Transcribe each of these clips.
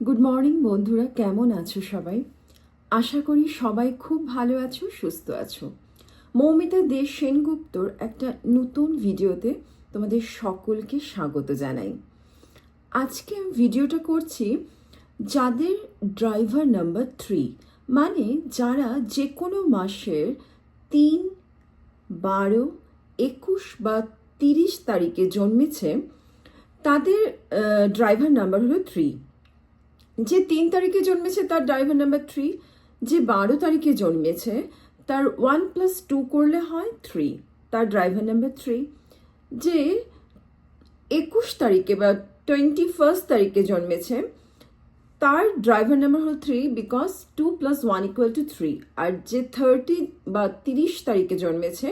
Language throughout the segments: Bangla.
গুড মর্নিং বন্ধুরা, কেমন আছো সবাই? আশা করি সবাই খুব ভালো আছো, সুস্থ আছো। মৌমিতা দে সেনগুপ্তর একটা নতুন ভিডিওতে তোমাদের সকলকে স্বাগত জানাই। আজকে আমি ভিডিওটা করছি যাদের ড্রাইভার নাম্বার থ্রি মানে যারা যে কোনো মাসের তিন, বারো, একুশ বা তিরিশ তারিখে জন্মেছে, তাদের ড্রাইভার নাম্বার হলো থ্রি। যে তিন তারিখে জন্মেছে তার ড্রাইভার নাম্বার থ্রি যে বারো তারিখে জন্মেছে তার ওয়ান প্লাস টু করলে হয় থ্রি তার ড্রাইভার নাম্বার থ্রি যে একুশ তারিখে বা টোয়েন্টি ফার্স্ট তারিখে জন্মেছে তার ড্রাইভার নাম্বার হল three because two plus one equal to three আর যে থার্টি বা তিরিশ তারিখে জন্মেছে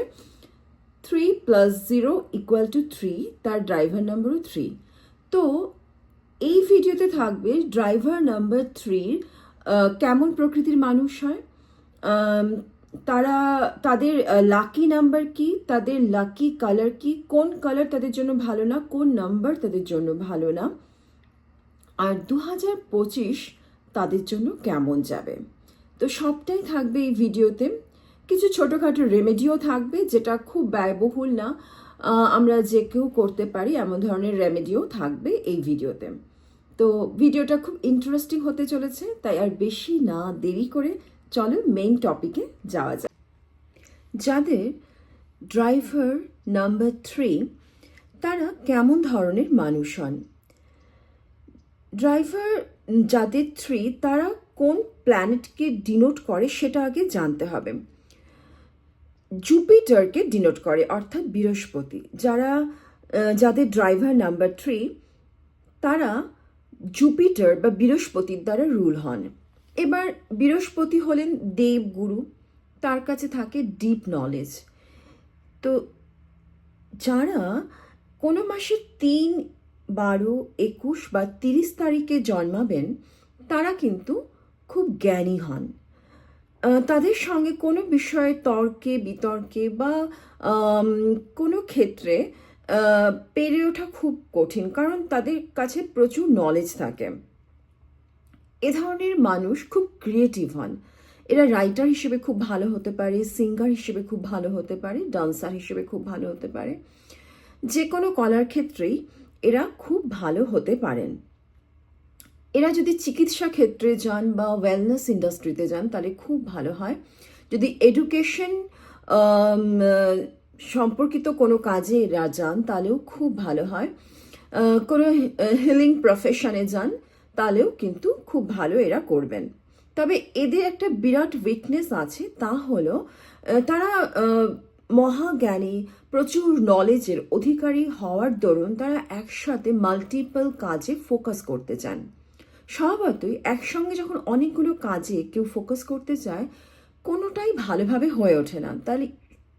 three plus zero equal to three তার ড্রাইভার নাম্বারও থ্রি তো এই ভিডিওতে থাকবে ড্রাইভার নাম্বার থ্রির কেমন প্রকৃতির মানুষ হয় তারা, তাদের লাকি নাম্বার কি, তাদের লাকি কালার কি, কোন কালার তাদের জন্য ভালো না, কোন নাম্বার তাদের জন্য ভালো না, আর দু হাজার পঁচিশ তাদের জন্য কেমন যাবে। তো সবটাই থাকবে এই ভিডিওতে। কিছু ছোটোখাটো রেমেডিও থাকবে, যেটা খুব ব্যয়বহুল না। আমরা যে কেউ করতে পারি, এমন ধরনের রেমেডিও থাকবে এই ভিডিওতে। তো ভিডিওটা খুব ইন্টারেস্টিং হতে চলেছে, তাই আর বেশি না দেরি করে চলো মেইন টপিকে যাওয়া যাক। যাদের ড্রাইভার নাম্বার থ্রি তারা কেমন ধরনের মানুষ হন? ড্রাইভার যাদের থ্রি তারা কোন প্ল্যানেটকে ডিনোট করে, সেটা আগে জানতে হবে। জুপিটারকে ডিনোট করে, অর্থাৎ বৃহস্পতি, যারা যাদের ড্রাইভার নাম্বার থ্রি তারা জুপিটার বা বৃহস্পতির দ্বারা রুল হন। এবার বৃহস্পতি হলেন দেবগুরু তার কাছে থাকে ডিপ নলেজ তো যারা কোনো মাসের তিন, বারো, একুশ বা তিরিশ তারিখে জন্মাবেন, তারা কিন্তু খুব জ্ঞানী হন। তাদের সঙ্গে কোনো বিষয়ে তর্কে, বিতর্কে বা কোনো ক্ষেত্রে পেরে ওঠা খুব কঠিন, কারণ তাদের কাছে প্রচুর নলেজ থাকে। এ ধরনের মানুষ খুব ক্রিয়েটিভ হন। এরা রাইটার হিসেবে খুব ভালো হতে পারে সিঙ্গার হিসেবে খুব ভালো হতে পারে ডান্সার হিসেবে খুব ভালো হতে পারে। যে কোনো কলার ক্ষেত্রেই এরা খুব ভালো হতে পারেন। এরা যদি চিকিৎসা ক্ষেত্রে যান বা ওয়েলনেস ইন্ডাস্ট্রিতে যান, তাহলে খুব ভালো হয়। যদি এডুকেশন সম্পর্কিত কোনো কাজে এরা যান, তাহলেও খুব ভালো হয়। কোনো হিলিং প্রফেশনে যান, তাহলেও কিন্তু খুব ভালো এরা করবেন। তবে এদের একটা বিরাট উইকনেস আছে, তা হলো তারা মহাজ্ঞানী, প্রচুর নলেজের অধিকারী হওয়ার দরুন তারা একসাথে মাল্টিপল কাজে ফোকাস করতে চান। স্বভাবতই একসঙ্গে যখন অনেকগুলো কাজে কেউ ফোকাস করতে চায়, কোনোটাই ভালোভাবে হয়ে ওঠে না। তাহলে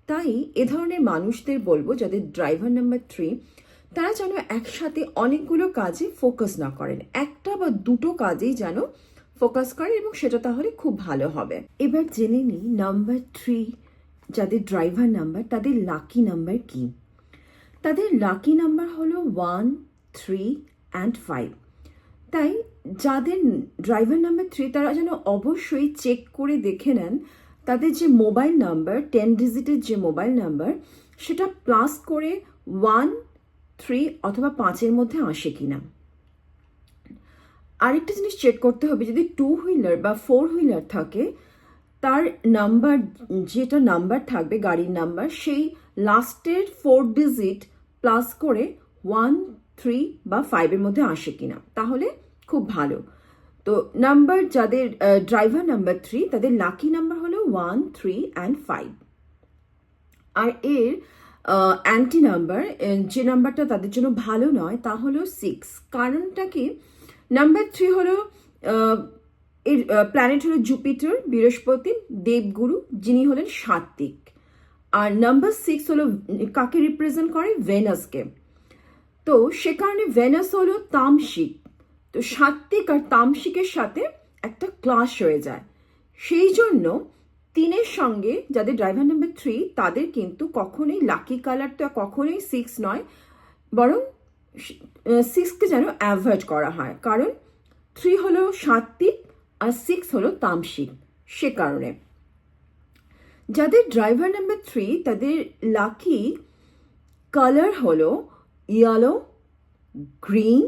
তাই এ ধরনের মানুষদের বলব, যাদের ড্রাইভার নাম্বার থ্রি তারা যেন একসাথে অনেকগুলো কাজে ফোকাস না করেন। একটা বা দুটো কাজেই যেন ফোকাস করেন এবং সেটা তাহলে খুব ভালো হবে। এবার জেনে নিই নাম্বার থ্রি যাদের ড্রাইভার নাম্বার তাদের লাকি নাম্বার কি? তাদের লাকি নাম্বার হলো ওয়ান থ্রি অ্যান্ড ফাইভ তাই যাদের ড্রাইভার নাম্বার থ্রি তারা যেন অবশ্যই চেক করে দেখে নেন তাদের যে মোবাইল নাম্বার টেন ডিজিটের যে মোবাইল নাম্বার সেটা প্লাস করে ওয়ান থ্রি অথবা পাঁচের মধ্যে আসে কিনা। আরেকটা জিনিস চেক করতে হবে, যদি টু হুইলার বা ফোর হুইলার থাকে, তার নাম্বার যেটা নাম্বার থাকবে, গাড়ির নাম্বার সেই লাস্টের ফোর ডিজিট প্লাস করে ওয়ান থ্রি বা ফাইভের মধ্যে আসে কিনা, তাহলে খুব ভালো। তো নাম্বার যাদের ড্রাইভার নাম্বার থ্রি তাদের লাকি নাম্বার হলো ওয়ান থ্রি অ্যান্ড ফাইভ আর এর অ্যান্টি নাম্বার যে নাম্বারটা তাদের জন্য ভালো নয়, তা হলো সিক্স কারণটা কি? নাম্বার থ্রি হলো এর প্ল্যানেট হলো জুপিটার বৃহস্পতি, দেবগুরু, যিনি হলেন সাত্ত্বিক আর নাম্বার সিক্স হলো, কাকে রিপ্রেজেন্ট করে? ভেনাসকে তো সে কারণে ভেনাস হলো তামসিক। তো সাত্ত্বিক আর তামসিকের সাথে একটা ক্লাস হয়ে যায়। সেই জন্য তিনের সঙ্গে যাদের ড্রাইভার নাম্বার থ্রি তাদের কিন্তু কখনোই লাকি কালার তো কখনোই সিক্স নয়, বরং সিক্সকে যেন অ্যাভয়েড করা হয়। কারণ থ্রি হলো সাত্বিক আর সিক্স হলো তামসিক সে কারণে। যাদের ড্রাইভার নাম্বার থ্রি তাদের লাকি কালার হলো ইয়েলো, গ্রিন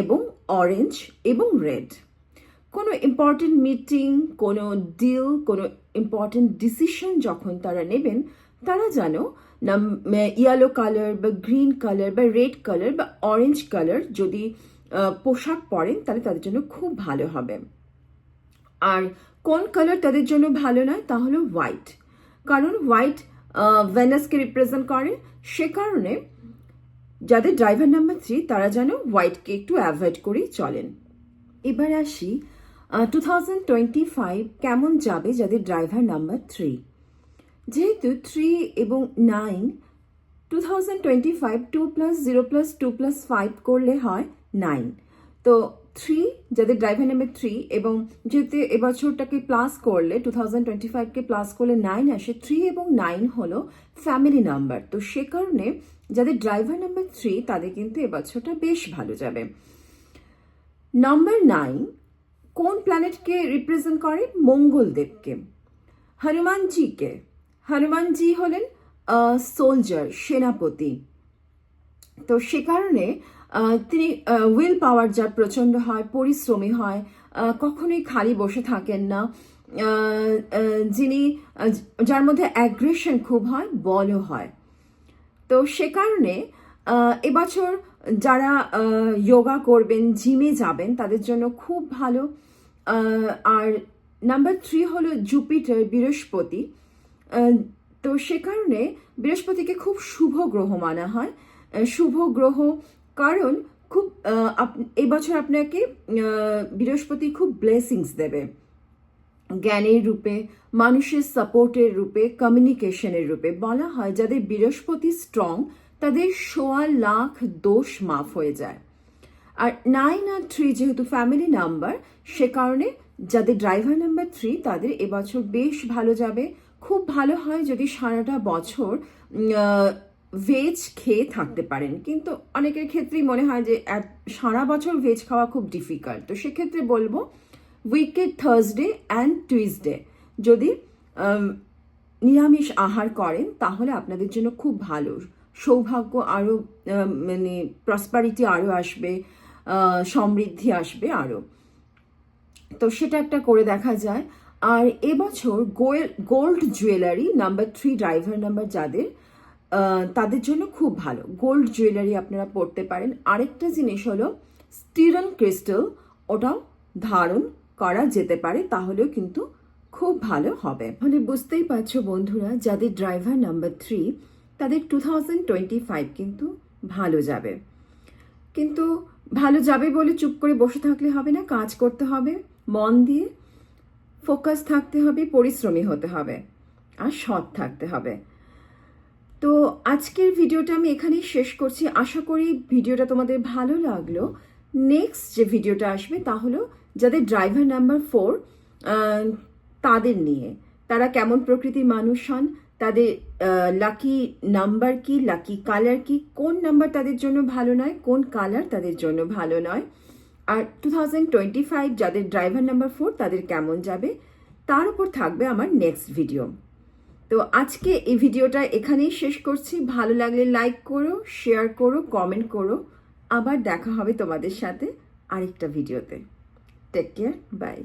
এবং অরেঞ্জ এবং রেড। কোনো ইম্পর্টেন্ট মিটিং কোনো ডিল কোনো ইম্পর্টেন্ট ডিসিশন যখন তারা নেবেন, তারা যেন ইয়েলো কালার বা গ্রিন কালার বা রেড কালার বা অরেঞ্জ কালার যদি পোশাক পরেন, তাহলে তাদের জন্য খুব ভালো হবে। আর কোন কালার তাদের জন্য ভালো নয়, তা হলো হোয়াইট কারণ হোয়াইট ভেনাসকে রিপ্রেজেন্ট করে, সে কারণে যাদের ড্রাইভার নাম্বার থ্রি তারা যেন হোয়াইটকে একটু অ্যাভয়েড করেই চলেন। এবার আসি টু থাউজেন্ড টোয়েন্টি ফাইভ কেমন যাবে যাদের ড্রাইভার নাম্বার থ্রি যেহেতু থ্রি এবং nine two thousand twenty five two plus zero plus two plus five করলে হয় নাইন তো থ্রি যাদের ড্রাইভার নাম্বার থ্রি এবং যেহেতু এবছরটাকে প্লাস করলে টু থাউজেন্ড টোয়েন্টি ফাইভকে প্লাস করলে নাইন আসে থ্রি এবং নাইন হলো ফ্যামিলি নাম্বার তো সে কারণে যাদের ড্রাইভার নাম্বার থ্রি তাদের কিন্তু এবছরটা বেশ ভালো যাবে। নাম্বার নাইন কোন প্ল্যানেটকে রিপ্রেজেন্ট করে? মঙ্গলদেবকে। হনুমানজিকে। হনুমানজি হলেন সোলজার সেনাপতি। তো সে কারণে তিনি উইল পাওয়ার যার প্রচণ্ড হয়, পরিশ্রমী হয় কখনোই খালি বসে থাকেন না। যিনি যার মধ্যে অ্যাগ্রেশন খুব হয়, বলও হয়। তো সে কারণে এবছর যারা যোগা করবেন জিমে যাবেন, তাদের জন্য খুব ভালো। আর নাম্বার থ্রি হলো জুপিটার বৃহস্পতি। তো সে কারণে বৃহস্পতিকে খুব শুভ গ্রহ মানা হয়। শুভ গ্রহ কারণ খুব এবছর আপনাকে বৃহস্পতি খুব ব্লেসিংস দেবে। জ্ঞানের রূপে, মানুষের সাপোর্টের রূপে কমিউনিকেশনের রূপে বলা হয় যাদের বৃহস্পতি স্ট্রং তাদের সোয়া লাখ দোষ মাফ হয়ে যায়। আর নাইন আর থ্রি যেহেতু ফ্যামিলি নাম্বার সে কারণে যাদের ড্রাইভার নাম্বার থ্রি তাদের এবছর বেশ ভালো যাবে। খুব ভালো হয় যদি সারাটা বছর ভেজ খেয়ে থাকতে পারেন। কিন্তু অনেকের ক্ষেত্রেই মনে হয় যে সারা বছর ভেজ খাওয়া খুব ডিফিকাল্ট তো সেক্ষেত্রে বলব উইকেড থার্সডে অ্যান্ড টুইসডে যদি নিরামিষ আহার করেন, তাহলে আপনাদের জন্য খুব ভালো। সৌভাগ্য আরও মানে প্রসপারিটি আরও আসবে সমৃদ্ধি আসবে আরও তো সেটা একটা করে দেখা যায়। আর এবছর gold jewellery number three driver number যাদের তাদের জন্য খুব ভালো। গোল্ড জুয়েলারি আপনারা পড়তে পারেন। আরেকটা জিনিস হলো স্টিরন ক্রিস্টাল ওটাও ধারণ করা যেতে পারে, তাহলেও কিন্তু খুব ভালো হবে। তাহলে বুঝতেই পারছ বন্ধুরা, যাদের ড্রাইভার নাম্বার থ্রি তাদের টু থাউজেন্ড টোয়েন্টি ফাইভ কিন্তু ভালো যাবে। কিন্তু ভালো যাবে বলে চুপ করে বসে থাকলে হবে না, কাজ করতে হবে, মন দিয়ে ফোকাস থাকতে হবে, পরিশ্রমী হতে হবে, আর সৎ থাকতে হবে। তো আজকের ভিডিওটা আমি এখানেই শেষ করছি। আশা করি ভিডিওটা তোমাদের ভালো লাগল। নেক্সট যে ভিডিওটা আসবে, তা হলো যাদের ড্রাইভার নাম্বার ফোর তাদের নিয়ে। তারা কেমন প্রকৃতির মানুষ হন? তাদের লাকি নাম্বার কি লাকি কালার কি? কোন নাম্বার তাদের জন্য ভালো নয়? কোন কালার তাদের জন্য ভালো নয়? আর টু থাউজেন্ড টোয়েন্টি ফাইভ যাদের ড্রাইভার নাম্বার ফোর তাদের কেমন যাবে? তার উপর থাকবে আমার নেক্সট ভিডিও তো আজকে এই ভিডিওটা এখানেই শেষ করছি। ভালো লাগলে লাইক করো শেয়ার করো কমেন্ট করো। আবার দেখা হবে তোমাদের সাথে আরেকটা ভিডিওতে Take care. Bye.